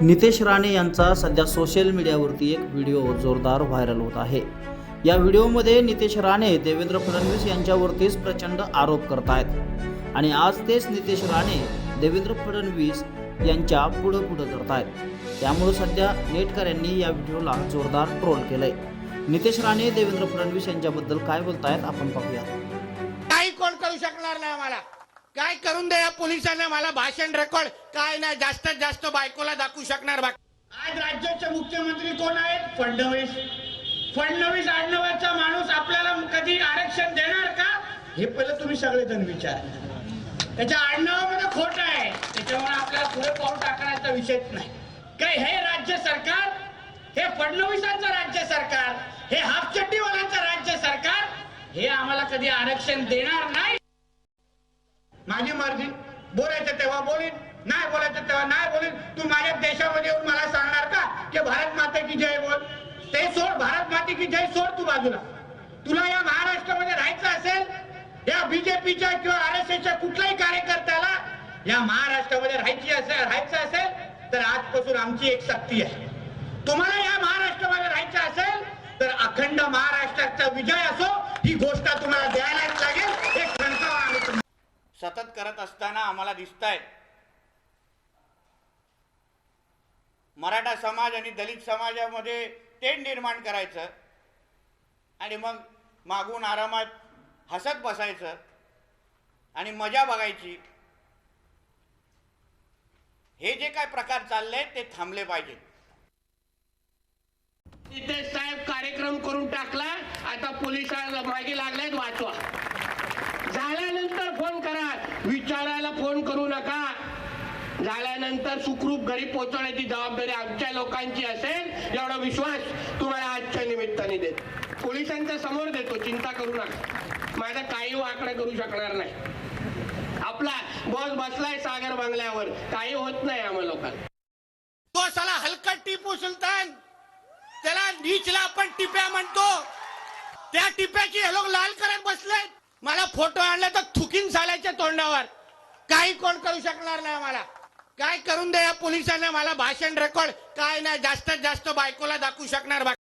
नितेश राणे यांचा सध्या सोशल मीडियावरती एक व्हिडिओ जोरदार व्हायरल होत आहे. या व्हिडिओमध्ये नितेश राणे देवेंद्र फडणवीस यांच्यावरतीच प्रचंड आरोप करत आहेत आणि आज तेच नितेश राणे देवेंद्र फडणवीस यांच्या पुढं पुढं करतायत त्यामुळे सध्या नेटकऱ्यांनी या व्हिडिओला जोरदार ट्रोल केलंय. नितेश राणे देवेंद्र फडणवीस यांच्याबद्दल काय बोलतायत आपण पाहूया. काही कोण करू शकणार नाही आम्हाला. काय करून द्या पोलिसांना? मला भाषण रेकॉर्ड काय नाही जास्तीत जास्त बायकोला दाखवू शकणार बा आज राज्याचे मुख्यमंत्री कोण आहेत? फडणवीस. फडणवीस आडनावाचा माणूस आपल्याला कधी आरक्षण देणार का? हे पहिलं तुम्ही सगळेजण विचार. त्याच्या आडनावामध्ये खोट आहे. त्याच्यामुळे आपल्याला पुढे पाऊल टाकण्याचा विषयच नाही. काय हे राज्य सरकार? हे फडणवीसांचं राज्य सरकार? हे हाफचड्डीवाल्यांचं राज्य सरकार? हे आम्हाला कधी आरक्षण देणार नाही. माझी मर्जी. बोलायचं तेव्हा बोलीन. नाही बोलायचं तेव्हा नाही बोलीन. तू माझ्या देशामध्ये येऊन मला सांगणार का की भारत माता की जय बोल? ते सोड भारत माते की जय सोड तू बाजूला. तुला या महाराष्ट्रामध्ये राहायचं असेल या बीजेपीच्या किंवा आर एस एसच्या कुठल्याही कार्यकर्त्याला या महाराष्ट्रामध्ये राहायची असेल राहायचं असेल तर आजपासून आमची एक सक्ती आहे. तुम्हाला या महाराष्ट्रामध्ये राहायचं असेल तर अखंड महाराष्ट्राचा विजय असो ही गोष्ट तुम्हाला द्यायलाच लागेल हे खणकावं आम्ही तुम्हाला. सतत करत असताना आम्हाला दिसत आहेत मराठा समाज आणि दलित समाजामध्ये तेढ निर्माण करायचं आणि मग मागून आरामात हसत बसायचं आणि मजा बघायची. हे जे काय प्रकार चालले ते थांबले पाहिजेत. तिथे साहेब कार्यक्रम करून टाकला आता पोलिसांना मागे लागलेत वाचवा झाल्यानंतर फोन करा विचारायला फोन करू नका. झाल्यानंतर सुखरूप घरी पोहोचवण्याची जबाबदारी आमच्या लोकांची असेल एवढा विश्वास तुम्हाला आजच्या निमित्ताने देत. पोलिसांच्या समोर देतो चिंता करू नका. माझा काही वाकडा करू शकणार नाही. आपला बॉस बसलाय सागर बंगल्यावर. काही होत नाही आम्हा लोकांना. बॉसाला हलका टिपू सुलतान. त्याला नीचला आपण टिप्या म्हणतो. त्या टिप्याची हे लोक लाल करत बसले मला फोटो आणला तर थुकीन झाल्याच्या तोंडावर. काही कोण करू शकणार नाही मला काय करून द्या पोलिसांना मला भाषण रेकॉर्ड काय नाही जास्तीत जास्त बायकोला दाखवू शकणार